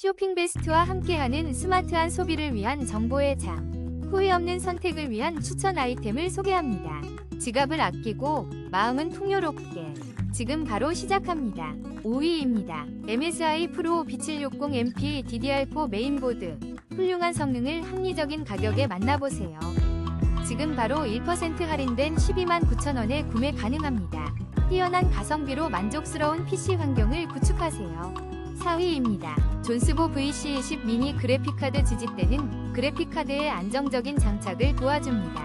쇼핑 베스트와 함께하는 스마트한 소비를 위한 정보의 장. 후회 없는 선택을 위한 추천 아이템을 소개합니다. 지갑을 아끼고 마음은 풍요롭게. 지금 바로 시작합니다. 5위입니다. MSI 프로 B760 MP DDR4 메인보드. 훌륭한 성능을 합리적인 가격에 만나보세요. 지금 바로 1% 할인된 12만 9천원에 구매 가능합니다. 뛰어난 가성비로 만족스러운 PC 환경을 구축하세요. 4위입니다. 존스보 VC20 미니 그래픽카드 지지대는 그래픽카드의 안정적인 장착을 도와줍니다.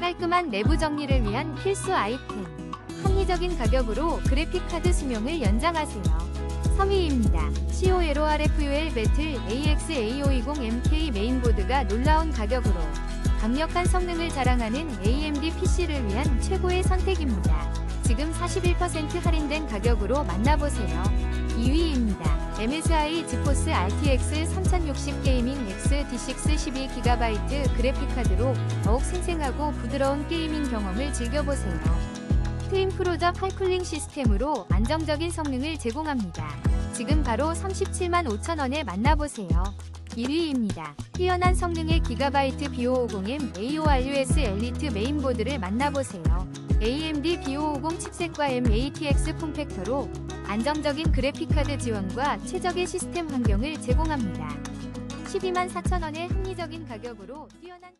깔끔한 내부 정리를 위한 필수 아이템. 합리적인 가격으로 그래픽카드 수명을 연장하세요. 3위입니다. COLORFUL 배틀 AX-A520MK 메인보드가 놀라운 가격으로 강력한 성능을 자랑하는 AMD PC를 위한 최고의 선택입니다. 지금 41% 할인된 가격으로 만나보세요. 2위입니다. MSI 지포스 RTX 3060 게이밍 X D6 12GB 그래픽카드로 더욱 생생하고 부드러운 게이밍 경험을 즐겨보세요. 트윈 프로적 할쿨링 시스템으로 안정적인 성능을 제공합니다. 지금 바로 37만 5천원에 만나보세요. 1위입니다. 뛰어난 성능의 기가바이트 B550M AORUS 엘리트 메인보드를 만나보세요. AMD B550 칩셋과 M-ATX 폼팩터로 안정적인 그래픽카드 지원과 최적의 시스템 환경을 제공합니다. 12만 4천원의 합리적인 가격으로 뛰어난